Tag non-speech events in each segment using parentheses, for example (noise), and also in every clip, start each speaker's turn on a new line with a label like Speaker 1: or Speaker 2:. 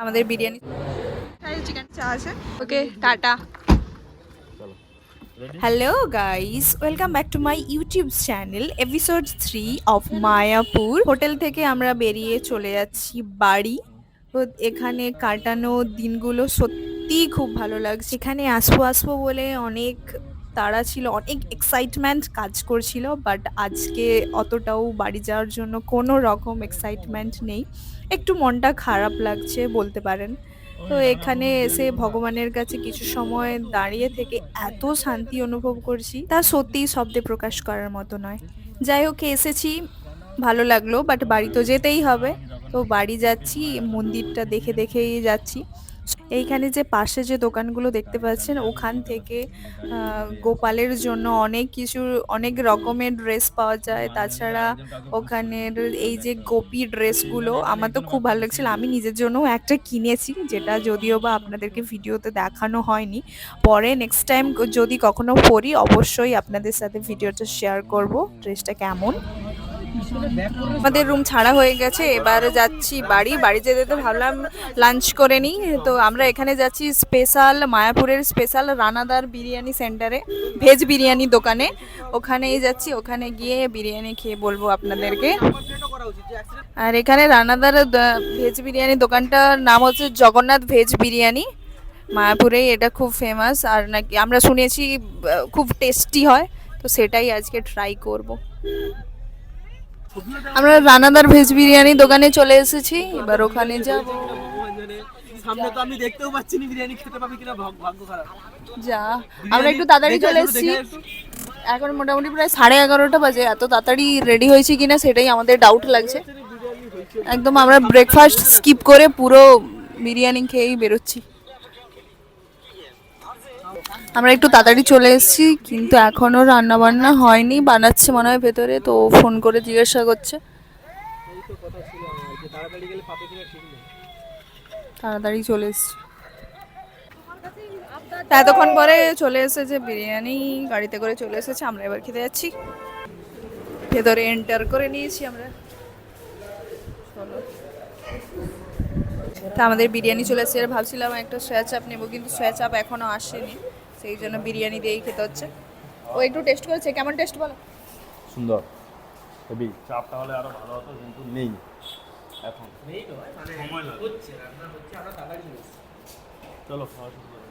Speaker 1: আমাদের বিরিয়ানি। চিকেন চা আছে okay tata hello guys welcome back to my YouTube channel episode three of Mayapur hotel থেকে আমরা বেরিয়ে চলে যাচ্ছি বাড়ি। তো এখানে কাটানো দিনগুলো সত্যিই খুব ভালো লাগছে। এখানে আসব আসব বলে অনেক তাড়া ছিল, অনেক এক্সাইটমেন্ট কাজ করছিল বাট আজকে অতটাও বাড়ি যাওয়ার জন্য কোনো রকম এক্সাইটমেন্ট নেই। একটু মনটা খারাপ লাগছে বলতে পারেন। তো এখানে এসে ভগবানের কাছে কিছু সময় দাঁড়িয়ে থেকে এত শান্তি অনুভব করছি, তা সত্যিই শব্দে প্রকাশ করার মতো নয়। যাই হোক, এসেছি, ভালো লাগল বাট বাড়ি তো যেতেই হবে। তো বাড়ি যাচ্ছি, মন্দিরটা দেখে দেখেই যাচ্ছি। এইখানে যে পাশে যে দোকানগুলো দেখতে পাচ্ছেন, ওখান থেকে গোপালের জন্য অনেক কিছু, অনেক রকমের ড্রেস পাওয়া যায়। তাছাড়া ওখানের এই যে গোপী ড্রেসগুলো আমার তো খুব ভালো লাগছিল। আমি নিজের জন্যও একটা কিনেছি, যেটা যদিও বা আপনাদেরকে ভিডিওতে দেখানো হয়নি। পরে নেক্সট টাইম যদি কখনো পরি অবশ্যই আপনাদের সাথে ভিডিওটা শেয়ার করব ড্রেসটা কেমন? আমাদের রুম ছাড়া হয়ে গেছে, এবার যাচ্ছি বাড়ি। বাড়ি যেতে তো ভাবলাম লাঞ্চ করে নিই। তো আমরা এখানে যাচ্ছি স্পেশাল মায়াপুরের স্পেশাল রানাদার বিরিয়ানি সেন্টারে ভেজ বিরিয়ানি দোকানে। ওখানেই যাচ্ছি, ওখানে গিয়ে বিরিয়ানি খেয়ে বলব আপনাদেরকে। আর এখানে রানাদার ভেজ বিরিয়ানি দোকানটার নাম হচ্ছে জগন্নাথ ভেজ বিরিয়ানি। মায়াপুরেই এটা খুব ফেমাস আর নাকি আমরা শুনেছি খুব টেস্টি হয়। তো সেটাই আজকে ট্রাই করব। আমরা রানাদার ভেজ বিরিয়ানি দোকানে চলে এসেছি এবার ওখানে যাব।
Speaker 2: সামনে তো আমি দেখতেও পাচ্ছি না বিরিয়ানি খেতে পাবি কিনা ভাগ্য খারাপ।
Speaker 1: যা আমরা একটু তাড়াতাড়ি চলে এসেছি। এখন মোটামুটি প্রায় সাড়ে এগারোটা বাজে এত তাড়াতাড়ি রেডি হয়েছি কিনা সেটাই আমাদের ডাউট লাগছে। একদম আমরা ব্রেকফাস্ট স্কিপ করে পুরো বিরিয়ানি খেয়েই বেরোচ্ছি। আমরা একটু তাড়াতাড়ি চলে এসেছি, কিন্তু এখনও রান্না বান্না হয়নি, বানাচ্ছে মনে হয় ভেতরে, তো ফোন করে জিজ্ঞাসা করছে।
Speaker 2: তাড়াতাড়ি
Speaker 1: চলে এসেছি। এতক্ষণ পরে চলে এসেছে বিরিয়ানি, গাড়িতে করে চলে এসেছে, আমরা এবার খেতে যাচ্ছি। ভেতরে এন্টার করে নিয়েছি আমরা। চলো। তা আমাদের বিরিয়ানি চলে এসেছে আর ভাবছিলাম একটা সয়া চাপ নেব কিন্তু সয়া চাপ এখনও আসেনি। সেই জন্য বিরিয়ানি দিয়েই খেতে হচ্ছে। ও একটু টেস্ট করেছে? কেমন টেস্ট বলো?
Speaker 3: সুন্দর। হেবি চাপ তাহলে আরও ভালো হতো কিন্তু নেই। এখন। নেই তো সময় লাগে। চলো খাওয়া শুরু করো।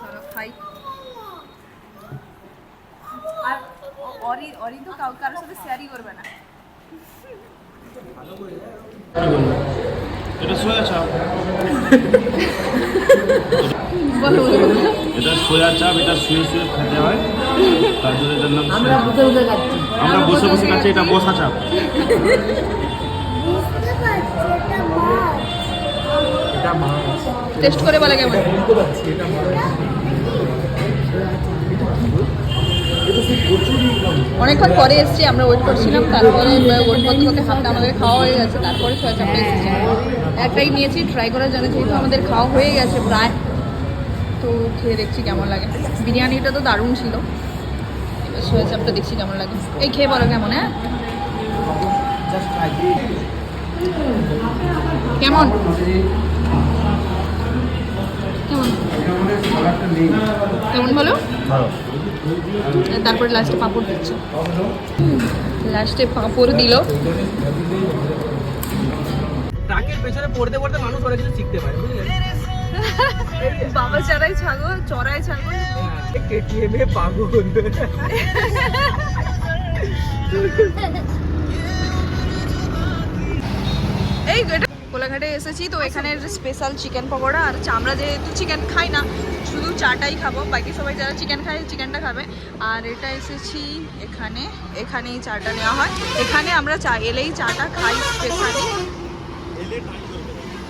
Speaker 1: চলো খাই। আর অরি অরি তো কাউ কারোর সাথে শেয়ারই করবে না।
Speaker 3: এটা সোয়া চাপ। এটা সোয়া চাপ এটা শুয়ে শুয়ে খেতে হয়। তার জন্য এটার নাম আমরা বসে বসে খাচ্ছি। আমরা বসে বসে খাচ্ছি এটা বসা চাপ।
Speaker 1: টেস্ট করে বলে কেমন? অনেকক্ষণ পরে এসেছি, আমরা ওয়েট করছিলাম, তারপরে ওটপত্রকে হাতে আমাদের খাওয়া হয়ে গেছে, তারপরে ছয় চাপটা এসেছি। একটাই নিয়েছি ট্রাই করার জন্য যেহেতু আমাদের খাওয়া হয়ে গেছে প্রায়, তো খেয়ে দেখছি কেমন লাগে। বিরিয়ানিটা তো দারুণ ছিল। এবার সোয়া চাপটা দেখছি কেমন লাগে। এই খেয়ে বলো কেমন হ্যাঁ? কেমন? কেমন বলো?
Speaker 3: ভালো।
Speaker 1: তারপরে লাস্টে পাঁপড় দিচ্ছে। লাস্টে পাঁপড় দিল।
Speaker 2: ট্রাকের পেছনে পড়তে পড়তে মানুষ অনেক কিছু শিখতে পারে বুঝলেন (laughs)
Speaker 1: বাবা চড়াই ছাগল চড়াই ছাগল।
Speaker 2: কেটিএম এ পাগল।
Speaker 1: এই কোলাঘাটে এসেছি তো এখানের স্পেশাল চিকেন পকোড়া আর চা- আমরা যেহেতু চিকেন খাই না শুধু চাটাই খাব। বাকি সবাই যারা চিকেন খায় চিকেনটা খাবে। আর এটা এসেছি এখানে এখানেই চাটা নেওয়া হয়। এখানে আমরা চা এলেই চাটা খাই স্পেশালি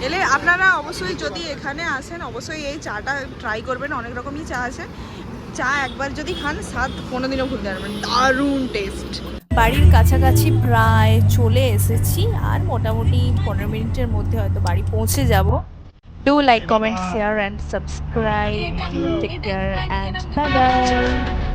Speaker 1: এলে আপনারা অবশ্যই যদি এখানে আসেন অবশ্যই এই চাটা ট্রাই করবেন। অনেক রকমই চা আছে। চা একবার যদি খান, স্বাদ কোনোদিনও ভুলতে পারবেন দারুণ টেস্ট বাড়ির কাছাকাছি প্রায় চলে এসেছি আর মোটামুটি পনেরো মিনিটের মধ্যে হয়তো বাড়ি পৌঁছে যাব। Do like comment share and subscribe take care and bye bye